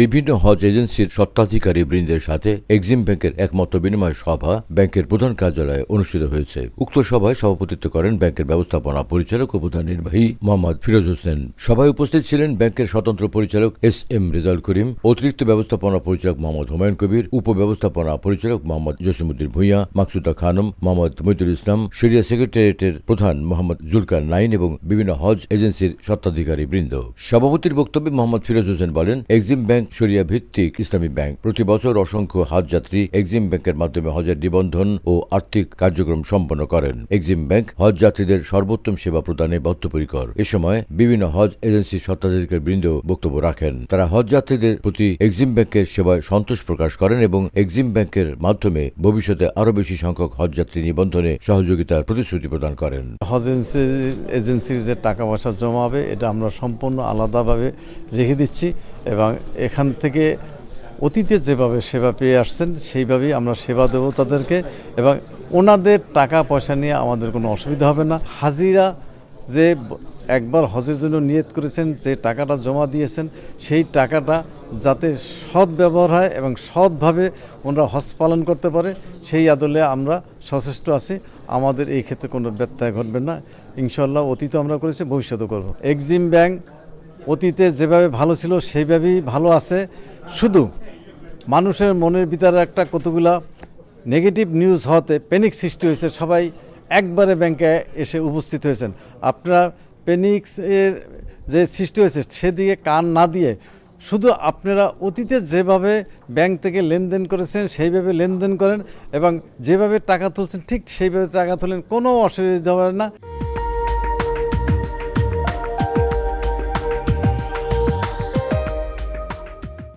বিভিন্ন হজ এজেন্সির স্বত্বাধিকারী বৃন্দের সাথে এক্সিম ব্যাংকের একমত বিনিময় সভা ব্যাংকের প্রধান কার্যালয়ে অনুষ্ঠিত হয়েছে। উক্ত সভায় সভাপতিত্ব করেন ব্যাংকের ব্যবস্থাপনা পরিচালক ও প্রধান নির্বাহী মোহাম্মদ ফিরোজ হোসেন। সভায় উপস্থিত ছিলেন ব্যাংকের স্বতন্ত্র পরিচালক এস এম রেজাল করিম, অতিরিক্ত ব্যবস্থাপনা পরিচালক মোহাম্মদ হুমায়ুন কবির, উপব্যবস্থাপনা পরিচালক মোহাম্মদ জসিমুদ্দিন ভূঁইয়া, মাকসুদা খানম, মোহাম্মদ মইদুল ইসলাম, সিরিয়া সেক্রেটারিয়েটের প্রধান মোহাম্মদ জুলকার নাইন এবং বিভিন্ন হজ এজেন্সির স্বত্বাধিকারী বৃন্দ। সভাপতির বক্তব্যে মোহাম্মদ ফিরোজ হোসেন বলেন, এক্সিম ব্যাংক শরিয়া ভিত্তিক ইসলামী ব্যাংক প্রতি বছর অসংখ্য হজ যাত্রী এক্সিম ব্যাংকের মাধ্যমে হজের নিবন্ধন ও আর্থিক কার্যক্রম সম্পন্ন করেন। এক্সিম ব্যাংক হজ যাত্রীদের সর্বোত্তম সেবা প্রদানে বদ্ধপরিকর। এ সময় বিভিন্ন হজ এজেন্সির স্বত্বাধিকারী বৃন্দ বক্তব্য রাখেন। তারা হজ যাত্রীদের প্রতি এক্সিম ব্যাংকের সেবায় সন্তোষ প্রকাশ করেন এবং এক্সিম ব্যাংকের মাধ্যমে ভবিষ্যতে আরও বেশি সংখ্যক হজ যাত্রী নিবন্ধনে সহযোগিতার প্রতিশ্রুতি প্রদান করেন। হজ এজেন্সি- এজেন্সির যে টাকা পয়সা জমা হবে, এটা আমরা সম্পূর্ণ আলাদাভাবে রেখে দিচ্ছি এবং এখান থেকে অতীতে যেভাবে সেবা পেয়ে আসছেন, সেইভাবেই আমরা সেবা দেবো তাদেরকে এবং ওনাদের টাকা পয়সা নিয়ে আমাদের কোনো অসুবিধা হবে না। হাজিরা যে একবার হজের জন্য নিয়ত করেছেন, যে টাকাটা জমা দিয়েছেন, সেই টাকাটা যাতে সৎ ব্যবহার হয় এবং সৎভাবে ওনারা হজ পালন করতে পারে, সেই আদলে আমরা সচেষ্ট আছি। আমাদের এই ক্ষেত্রে কোনো ব্যত্যয় ঘটবে না। ইনশাল্লাহ অতীত আমরা করেছি, ভবিষ্যতেও করব। এক্সিম ব্যাংক অতীতে যেভাবে ভালো ছিল, সেইভাবেই ভালো আছে। শুধু মানুষের মনের ভিতরে একটা কতগুলা নেগেটিভ নিউজ হওয়াতে প্যানিক সৃষ্টি হয়েছে, সবাই একবারে ব্যাংকে এসে উপস্থিত হয়েছেন। আপনারা প্যানিক্সের যে সৃষ্টি হয়েছে, সেদিকে কান না দিয়ে শুধু আপনারা অতীতে যেভাবে ব্যাংক থেকে লেনদেন করেছেন, সেইভাবে লেনদেন করেন এবং যেভাবে টাকা তুলছেন, ঠিক সেইভাবে টাকা তুলেন কোনো অসুবিধা হবে না।